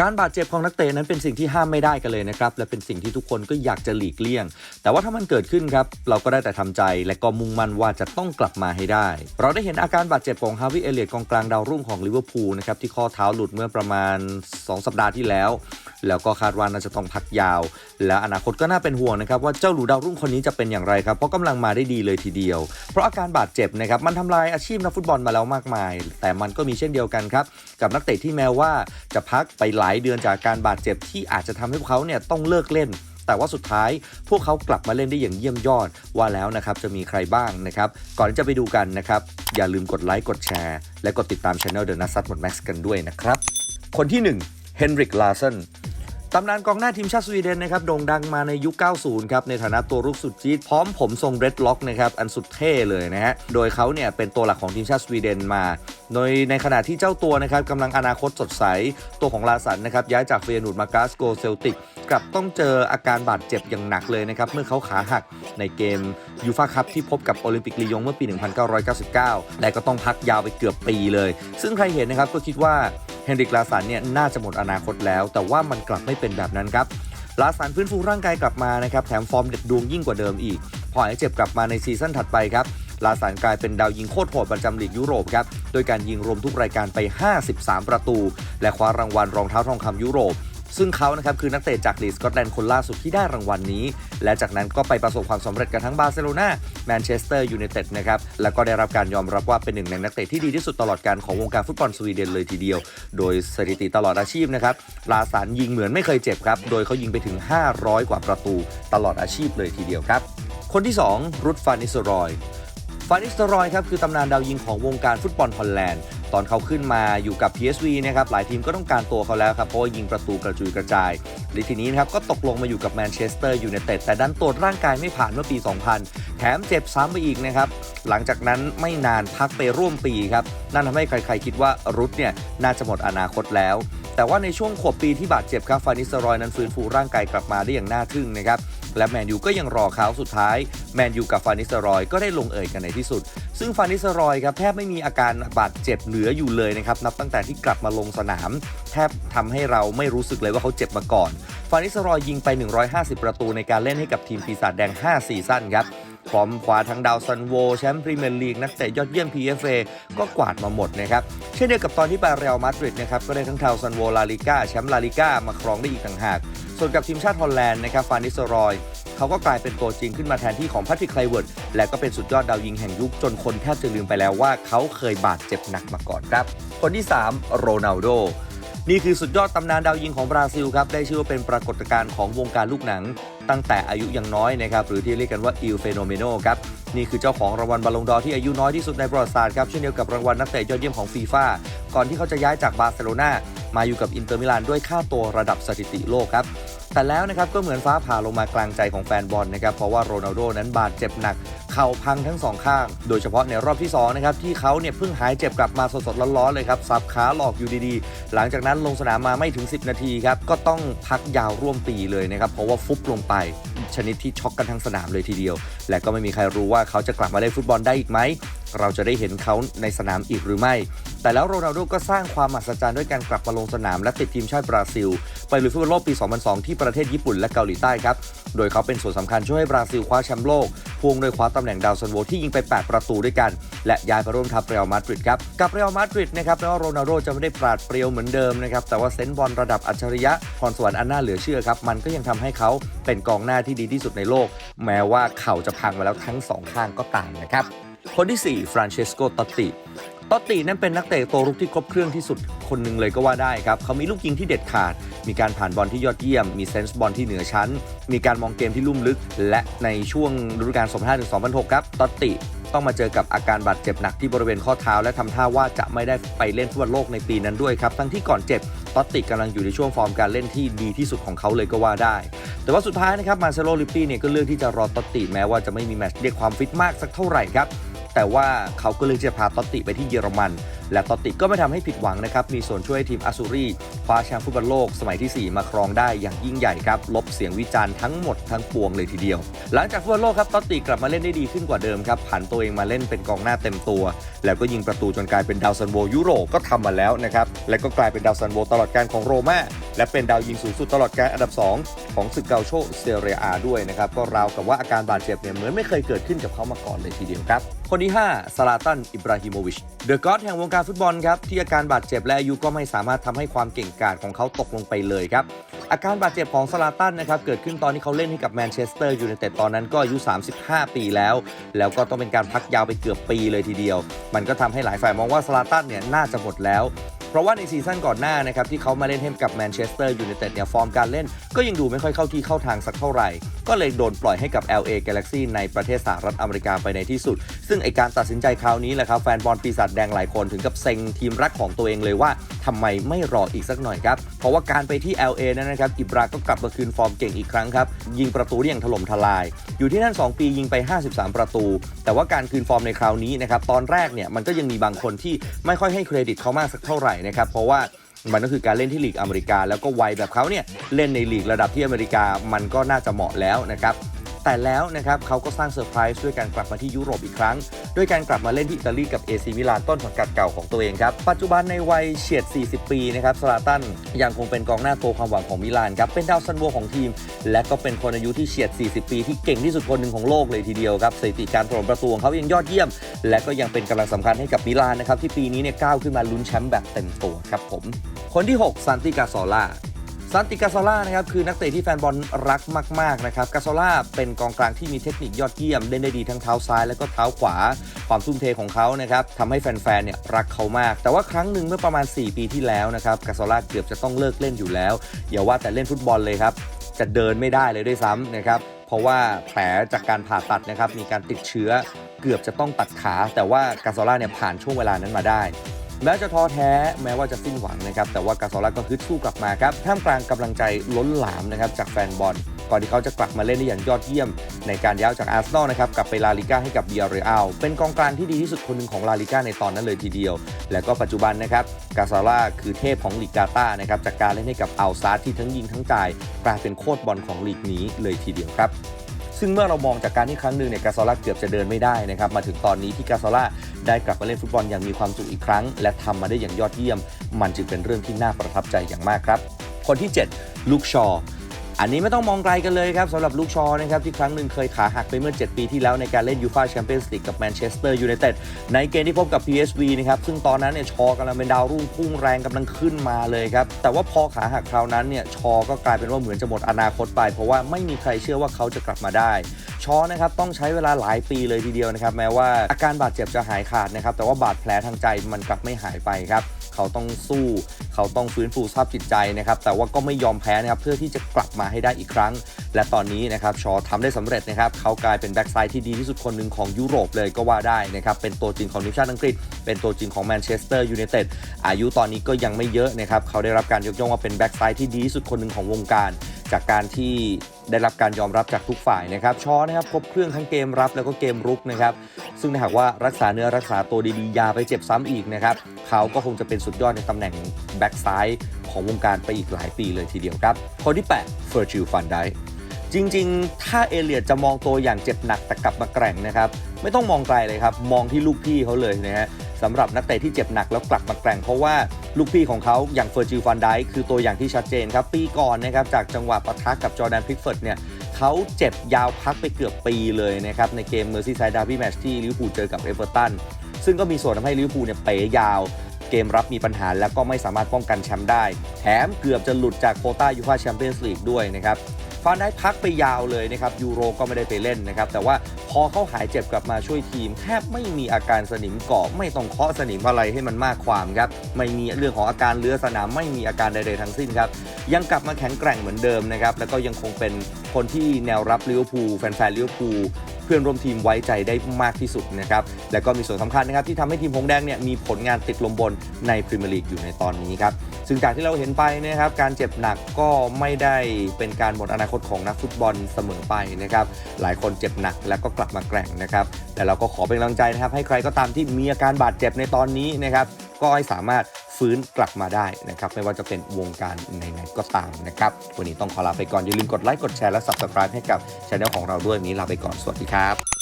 การบาดเจ็บของนักเตะนั้นเป็นสิ่งที่ห้ามไม่ได้กันเลยนะครับ และเป็นสิ่งที่ทุกคนก็อยากจะหลีกเลี่ยง แต่ว่าถ้ามันเกิดขึ้นครับ เราก็ได้แต่ทำใจ และก็มุ่งมั่นว่าจะต้องกลับมาให้ได้ เราได้เห็นอาการบาดเจ็บของฮาวิเอเลียตกองกลางดาวรุ่งของลิเวอร์พูลนะครับที่ข้อเท้าหลุดเมื่อประมาณ 2 สัปดาห์ที่แล้ว แล้วก็คาดว่าน่าจะต้องพักยาว และอนาคตก็น่าเป็นห่วงนะครับว่าเจ้าหลูดาวรุ่งคนนี้จะเป็นอย่างไรครับเพราะกำลังมาได้ดีเลยทีเดียว เพราะอาการบาดเจ็บนะครับมันทำลายอาชีพนักฟุตบอลมาแล้วมากมาย แต่มันก็มีเช่นเดียวกันครับกับนักเตะที่แม้ว่าจะพักไปหลายเดือนจากการบาดเจ็บที่อาจจะทำให้พวกเขาเนี่ยต้องเลิกเล่นแต่ว่าสุดท้ายพวกเขากลับมาเล่นได้อย่างเยี่ยมยอด ว่าแล้วนะครับจะมีใครบ้างนะครับ ก่อนที่จะไปดูกันนะครับ อย่าลืมกดไลค์กดแชร์ และกดติดตามช anel The n a s a t หมดแม็กซ์กันด้วยนะครับ คนที่1เฮนริกลาเซน ตำนานกองหน้าทีมชาติสวีเดนนะครับโด่งดังมาในยุค 90 ครับ ในฐานะตัวรุกสุดจี๊ดพร้อมผมทรงเรดล็อกนะครับ อันสุดเท่เลยนะฮะ โดยเขาเนี่ยเป็นตัวหลักของทีมชาติสวีเดนมา โดยในขณะที่เจ้าตัวนะครับกำลังอนาคตสดใส ตัวของลาสันนะครับย้ายจากเฟียนูดมากาสโกเซลติก กลับต้องเจออาการบาดเจ็บอย่างหนักเลยนะครับ เมื่อเขาขาหักในเกมยูฟาคัพที่พบกับโอลิมปิกลียงเมื่อปี 1999 และก็ต้องพักยาวไปเกือบปีเลย ซึ่งใครเห็นนะครับก็คิดว่า เฮนริกลาสันเนี่ยน่าจะหมดอนาคตแล้ว แต่ว่ามันกลับไม่เป็นแบบนั้นครับลาสันฟื้นฟูร่างกายกลับมานะครับแถมฟอร์มเด็ดดวงยิ่งกว่าเดิมอีก พอหายเจ็บกลับมาในซีซั่นถัดไปครับลาสันกลายเป็นดาวยิงโคตรโหดประจำลีกยุโรปครับ โดยการยิงรวมทุกรายการไป 53 ประตู และคว้ารางวัลรองเท้าทองคำยุโรป ซึ่งเขานะครับคือนักเตะจากลีกสกอตแลนด์คนล่าสุดที่ได้รางวัลนี้ และจากนั้นก็ไปประสบความสำเร็จกันทั้งบาร์เซโลนาแมนเชสเตอร์ยูไนเต็ดนะครับแล้วก็ได้รับการยอมรับว่าเป็นหนึ่งในนักเตะที่ดีที่สุดตลอดการของวงการฟุตบอลสวีเดนเลยทีเดียว โดยสถิติตลอดอาชีพนะครับลาสานยิงเหมือนไม่เคยเจ็บครับโดยเขายิงไปถึง 500 กว่าประตูตลอดอาชีพเลยทีเดียวครับคนที่ 2 รุดฟานิสรอยฟานิสเตอรอยครับคือตำนานดาวยิงของวงการฟุตบอลฮอลแลนด์ อนเขาขึ้นมาอยู่กับ PSV นะครับหลายทีมก็ต้องการตัวเขาแล้วครับเพราะว่ายิงประตูกระจุยกระจายและทีนี้นะครับก็ตกลงมาอยู่กับแมนเชสเตอร์ยูไนเต็ดแต่ดันตรวจร่างกายไม่ผ่านเมื่อปี 2000 แถมเจ็บซ้ำไปอีกนะครับหลังจากนั้นไม่นานพักไปร่วมปีครับนั่นทำให้ใครๆคิดว่ารุดเนี่ยน่าจะหมดอนาคตแล้ว แต่ว่าในช่วงขวบปีที่บาดเจ็บครับฟานิสรอยนั้นฟื้นฟูร่างกายกลับมาได้อย่างน่าทึ่งนะครับ และแมนยูก็ยังรอเขาสุดท้ายแมนยูกับฟานิสรอยก็ได้ลงเอยกันในที่สุด ซึ่งฟานิสรอยครับแทบไม่มีอาการบาดเจ็บเหลืออยู่เลยนะครับนับตั้งแต่ที่กลับมาลงสนาม แทบทำให้เราไม่รู้สึกเลยว่าเขาเจ็บมาก่อน ฟานิสรอยยิงไป 150 ประตูในการเล่นให้กับทีมปีศาจแดง 5 ซีซั่นครับ พร้อมคว้าทั้งดาวซันโวแชมป์พรีเมียร์ลีกนักเตะยอดเยี่ยม PFA ก็กวาดมาหมดนะครับ เช่นเดียวกับตอนที่ไปเรอัลมาดริดนะครับก็ได้ทั้งดาวซันโวลาลิก้าแชมป์ลาลิก้ามาครองได้อีกต่างหาก ส่วนกับทีมชาติฮอลแลนด์นะครับฟานิสรอยเขาก็กลายเป็นตัวจริงขึ้นมาแทนที่ของแพทริกไคลเวิร์ดและก็เป็นสุดยอดดาวยิงแห่งยุคจนคนแทบจะลืมไปแล้วว่าเขาเคยบาดเจ็บหนักมาก่อนครับ คนที่ 3 โรนัลโด นี่คือสุดยอดตำนานดาวยิงของบราซิลครับได้ชื่อว่าเป็นปรากฏการณ์ของวงการลูกหนัง ตั้งแต่อายุยังน้อยนะครับหรือที่เรียกกันว่าอิลเฟโนเมโนครับนี่คือเจ้าของรางวัลบอลลงดอที่อายุน้อยที่สุดในประวัติศาสตร์ครับเช่นเดียวกับรางวัลนักเตะยอดเยี่ยมของฟีฟ่าก่อนที่เขาจะย้ายจากบาร์เซโลนามาอยู่กับอินเตอร์มิลานด้วยค่าตัวระดับสถิติโลกครับแต่แล้วนะครับก็เหมือนฟ้าผ่าลงมากลางใจของแฟนบอลนะครับเพราะว่าโรนัลโดนั้นบาดเจ็บหนัก เข่าพังทั้งสองข้าง โดยเฉพาะในรอบที่2นะครับที่เขาเนี่ยเพิ่งหายเจ็บกลับมาสดๆร้อนๆเลยครับสับขาหลอกอยู่ดีๆ หลังจากนั้นลงสนามมาไม่ถึง 10 นาทีครับก็ต้องพักยาวร่วมปีเลยนะครับเพราะว่าฟุบลงไปชนิดที่ช็อกกันทั้งสนามเลยทีเดียว และก็ไม่มีใครรู้ว่าเขาจะกลับมาเล่นฟุตบอลได้อีกไหมเราจะได้เห็นเขาในสนามอีกหรือไม่ แต่แล้วโรนัลโดก็สร้างความมหัศจรรย์ด้วยการกลับมาลงสนามและติดทีมชาติบราซิล ไปลุยฟุตบอลโลกปี 2002 ที่ประเทศญี่ปุ่นและเกาหลีใต้ครับ โดยเขาเป็นส่วนสำคัญช่วยให้บราซิลคว้าแชมป์โลก พวงโดยคว้าตำแหน่งดาวซันโวที่ยิงไป 8 ประตูด้วยกัน และย้ายไปร่วมทัพเรอัลมาดริดครับ กับเรอัลมาดริดนะครับแม้ว่าโรนัลโดจะไม่ได้ปราดเปรียวเหมือนเดิมนะครับ แต่ว่าเซนส์บอลระดับอัจฉริยะพรสวรรค์อันน่าเหลือเชื่อครับ มันก็ยังทำให้เขาเป็นกองหน้าที่ดีที่สุดในโลก แม้ว่าเข่าจะพังมาแล้วทั้งสองข้างก็ตามนะครับ คนที่ 4 ฟรานเชสโกตติตอตตินั้นเป็นนักเตะโตรุกที่ครบเครื่องที่สุดคนหนึ่งเลยก็ว่าได้ครับ เขามีลูกยิงที่เด็ดขาด มีการผ่านบอลที่ยอดเยี่ยม มีเซนส์บอลที่เหนือชั้น มีการมองเกมที่ลุ่มลึก และในช่วงฤดูกาล 2005-2006 ครับตอติต้องมาเจอกับอาการบาดเจ็บหนักที่บริเวณข้อเท้า และทำท่าว่าจะไม่ได้ไปเล่นฟุตบอลโลกในปีนั้นด้วยครับ ทั้งที่ก่อนเจ็บตอตติกำลังอยู่ในช่วงฟอร์มการเล่นที่ดีที่สุดของเขาเลยก็ว่าได้ แต่ว่าสุดท้ายนะครับมาเซโลลิปปี้เนี่ยก็เลือกที่จะรอตอตติแม้ว่าจะไม่มีแมตช์เรียกความฟิตมากสักเท่าไหร่ครับ แต่ว่าเขาก็เลยจะพาตอตติไปที่เยอรมัน และตอตติก็ไม่ทำให้ผิดหวังนะครับ มีส่วนช่วยให้ทีมอาซูรีคว้าแชมป์ฟุตบอลโลกสมัยที่ 4 มาครองได้อย่างยิ่งใหญ่ครับ ลบเสียงวิจารณ์ทั้งหมดทั้งปวงเลยทีเดียว หลังจากฟุตบอลโลกครับตอตติกลับมาเล่นได้ดีขึ้นกว่าเดิมครับผันตัวเองมาเล่นเป็นกองหน้าเต็มตัว แล้วก็ยิงประตูจนกลายเป็นดาวซันโวยุโรปก็ทำมาแล้วนะครับและก็กลายเป็นดาวซันโวตลอดการของโรม่า และเป็นดาวยิงสูงสุดตลอดการอันดับ 2 ของศึกเกาโชเซเรียอาด้วยนะครับ ก็ราวกับว่าอาการบาดเจ็บเนี่ยเหมือนไม่เคยเกิดขึ้นกับเขามาก่อนเลยทีเดียวครับ คนที่ 5 ซาลาตัน อิบราฮิโมวิช เดอะก็อดแห่งวงการฟุตบอลครับ ที่อาการบาดเจ็บและอายุก็ไม่สามารถทำให้ความเก่งกาจของเขาตกลงไปเลยครับ อาการบาดเจ็บของซาลาตันนะครับเกิดขึ้นตอนที่เขาเล่นให้กับแมนเชสเตอร์ยูไนเต็ดตอนนั้นก็อายุ 35 ปีแล้ว แล้วก็ต้องเป็นการพักยาวไปเกือบปีเลยทีเดียว มันก็ทำให้หลายฝ่ายมองว่าซาลาตันเนี่ยน่าจะหมดแล้ว ราะว่าในซีซั่นก่อนหน้านะครับที่เขามาเล่นให้กับแมนเชสเตอร์ยูไนเต็ดเนี่ยฟอร์มการเล่น ก็ยังดูไม่ค่อยเข้าที่เข้าทางสักเท่าไหร่ ก็เลยโดนปล่อยให้กับ LA Galaxy ในประเทศสหรัฐอเมริกาไปในที่สุด ซึ่งไอการตัดสินใจคราวนี้แหละครับแฟนบอลปีศาจแดงหลายคนถึงกับเซ็งทีมรักของตัวเองเลยว่าทำไมไม่รออีกสักหน่อยครับ เพราะว่าการไปที่ LA นั้นนะครับ อิบราก็กลับมาคืนฟอร์มเก่งอีกครั้งครับ ยิงประตูได้อย่างถล่มทลาย อยู่ที่นั่น 2 ปียิงไป 53 ประตู แต่ว่าการคืนฟอร์มในคราวนี้นะครับ ตอนแรกเนี่ยมันก็ยังมีบางคนที่ไม่ค่อยให้เครดิตเขามากสักเท่าไหร่นะครับเพราะว่ามันก็คือการเล่นที่ลีกอเมริกา แล้วก็วัยแบบเขาเนี่ยเล่นในลีกระดับที่อเมริกามันก็น่าจะเหมาะแล้วนะครับ แต่แล้วนะครับเขาก็สร้างเซอร์ไพรส์ด้วยการกลับมาที่ยุโรปอีกครั้ง ด้วยการกลับมาเล่นที่อิตาลีกับเอซีมิลานต้นสังกัดเก่าของตัวเองครับ ปัจจุบันในวัยเฉียด 40 ปีนะครับสลาตันยังคงเป็นกองหน้าตัวความหวังของมิลานครับเป็นดาวซันโวของทีม และก็เป็นคนอายุที่เฉียด 40 ปีที่เก่งที่สุดคนหนึ่งของโลกเลยทีเดียวครับสถิติการถล่มประตูของเขายังยอดเยี่ยม และก็ยังเป็นกำลังสำคัญให้กับมิลานนะครับที่ปีนี้เนี่ยก้าวขึ้นมาลุ้นแชมป์แบบเต็มตัวครับผมคนที่ 6ซานติกาซอล่า ซันติกาโซล่านะครับคือนักเตะที่แฟนบอลรักมากๆนะครับกาโซล่าเป็นกองกลางที่มีเทคนิคยอดเยี่ยม เล่นได้ดีทั้งเท้าซ้ายและก็เท้าขวา ความทุ่มเทของเขานะครับทำให้แฟนๆเนี่ยรักเขามาก แต่ว่าครั้งหนึ่งเมื่อประมาณ 4 ปีที่แล้วนะครับกาโซล่าเกือบจะต้องเลิกเล่นอยู่แล้ว อย่าว่าแต่เล่นฟุตบอลเลยครับจะเดินไม่ได้เลยด้วยซ้ำนะครับเพราะว่าแผลจากการผ่าตัดนะครับมีการติดเชื้อ เกือบจะต้องตัดขา แต่ว่ากาโซล่าเนี่ยผ่านช่วงเวลานั้นมาได้ แม้จะท้อแท้แม้ว่าจะสิ้นหวังนะครับ แต่ว่ากาโซล่าก็ฮึดสู้กลับมาครับ ท่ามกลางกำลังใจล้นหลามนะครับจากแฟนบอล ก่อนที่เขาจะกลับมาเล่นได้อย่างยอดเยี่ยม ในการย้ายจากอาร์เซนอลนะครับกลับไปลาลิก้าให้กับเบียร์เรอัลเป็นกองกลางที่ดีที่สุดคนหนึ่งของลาลิก้าในตอนนั้นเลยทีเดียว และก็ปัจจุบันนะครับกาโซล่าคือเทพของลีกกาตานะครับจากการเล่นให้กับอัลซาร์ที่ทั้งยิงทั้งจ่าย กลายเป็นโคตรบอลของลีกนี้เลยทีเดียวครับ ซึ่งเมื่อเรามองจากการที่ครั้งหนึ่งเนี่ยกาซอล่าเกือบจะเดินไม่ได้นะครับมาถึงตอนนี้ที่กาซอล่าได้กลับมาเล่นฟุตบอลอย่างมีความสุขอีกครั้ง และทำมาได้อย่างยอดเยี่ยม มันจึงเป็นเรื่องที่น่าประทับใจอย่างมากครับ คนที่ 7 ลูกชอ อันนี้ไม่ต้องมองไกลกันเลยครับสำหรับลูกชอนะครับที่ครั้งหนึ่งเคยขาหักไปเมื่อ 7 ปีที่แล้วในการเล่นยูฟาแชมเปี้ยนส์ลีกกับแมนเชสเตอร์ยูไนเต็ดในเกมที่พบกับ PSV นะครับซึ่งตอนนั้นเนี่ยชอกำลังเป็นดาวรุ่งพุ่งแรงกำลังขึ้นมาเลยครับแต่ว่าพอขาหักคราวนั้นเนี่ยชอก็กลายเป็นว่าเหมือนจะหมดอนาคตไป เพราะว่าไม่มีใครเชื่อว่าเขาจะกลับมาได้ชอนะครับต้องใช้เวลาหลายปีเลยทีเดียวนะครับแม้ว่าอาการบาดเจ็บจะหายขาดนะครับแต่ว่าบาดแผลทางใจมันกลับไม่หายไปครับ เขาต้องสู้ เขาต้องฟื้นฟูสภาพจิตใจนะครับแต่ว่าก็ไม่ยอมแพ้นะครับเพื่อที่จะกลับมาให้ได้อีกครั้ง และตอนนี้นะครับชอทำได้สำเร็จนะครับเขากลายเป็นแบ็กไซด์ที่ดีที่สุดคนหนึ่งของยุโรปเลยก็ว่าได้นะครับเป็นตัวจริงของทีมชาติอังกฤษ เป็นตัวจริงของแมนเชสเตอร์ยูไนเต็ดอายุตอนนี้ก็ยังไม่เยอะนะครับเขาได้รับการยกย่องว่าเป็นแบ็กไซด์ที่ดีที่สุดคนหนึ่งของวงการ จากการที่ได้รับการยอมรับจากทุกฝ่ายนะครับชอนะครับครบเครื่องทั้งเกมรับแล้วก็เกมรุกนะครับ ซึ่งถ้าหากว่ารักษาเนื้อรักษาตัวดีๆยาไปเจ็บซ้ำอีกนะครับ เขาก็คงจะเป็นสุดยอดในตำแหน่งแบ็กซ้ายของวงการไปอีกหลายปีเลยทีเดียวครับคนที่8เฟอร์จิลฟันไดจริงๆ ถ้าเอเลียดจะมองตัวอย่างเจ็บหนักแต่กลับมาแกร่งนะครับ ไม่ต้องมองไกลเลยครับ มองที่ลูกพี่เขาเลยนะฮะสำหรับนักเตะที่เจ็บหนักแล้วกลับมาแกร่งเพราะว่า ลูกพี่ของเขาอย่างเฟอร์จิลฟันไดคือตัวอย่างที่ชัดเจนครับ ปีก่อนนะครับจากจังหวะปะทะกับจอแดนพิกเฟิร์ดเนี่ยเขาเจ็บยาวพักไปเกือบปีเลยนะครับ ในเกมเมอร์ซีไซด์ดาร์บี้แมชที่ลิเวอร์พูลเจอกับเอเวอร์ตันซึ่งก็มีส่วนทำให้ลิเวอร์พูลเนี่ยเป๋ยาว เกมรับมีปัญหาแล้วก็ไม่สามารถป้องกันแชมป์ได้ แถมเกือบจะหลุดจากโคต้ายูฟ่าแชมเปี้ยนส์ลีกด้วยนะครับ ฟานได้พักไปยาวเลยนะครับยูโรก็ไม่ได้ไปเล่นนะครับแต่ว่าพอเขาหายเจ็บกลับมาช่วยทีมแทบไม่มีอาการสนิมเกาะไม่ต้องเคาะสนิมอะไรให้มันมากความครับไม่มีเรื่องของอาการเลื้อสนามไม่มีอาการใดๆทั้งสิ้นครับยังกลับมาแข็งแกร่งเหมือนเดิมนะครับแล้วก็ยังคงเป็นคนที่แนวรับลิเวอร์พูลแฟนๆลิเวอร์พูลเพื่อนร่วมทีมไว้ใจได้มากที่สุดนะครับ และก็มีส่วนสำคัญนะครับที่ทำให้ทีมหงแดงเนี่ยมีผลงานติดลมบนในพรีเมียร์ลีกอยู่ในตอนนี้ครับ ซึ่งจากที่เราเห็นไปนะครับการเจ็บหนักก็ไม่ได้เป็นการหมดอนาคตของนักฟุตบอลเสมอไปนะครับหลายคนเจ็บหนักแล้วก็กลับมาแกร่งนะครับแต่เราก็ขอเป็นกำลังใจนะครับให้ใครก็ตามที่มีอาการบาดเจ็บในตอนนี้นะครับก็ให้สามารถฟื้นกลับมาได้นะครับไม่ว่าจะเป็นวงการไหนๆก็ตามนะครับวันนี้ต้องขอลาไปก่อนอย่าลืมกดไลค์กดแชร์และ subscribe ให้กับช anel ของเราด้วยนี้ลาไปก่อนสวัสดีครับ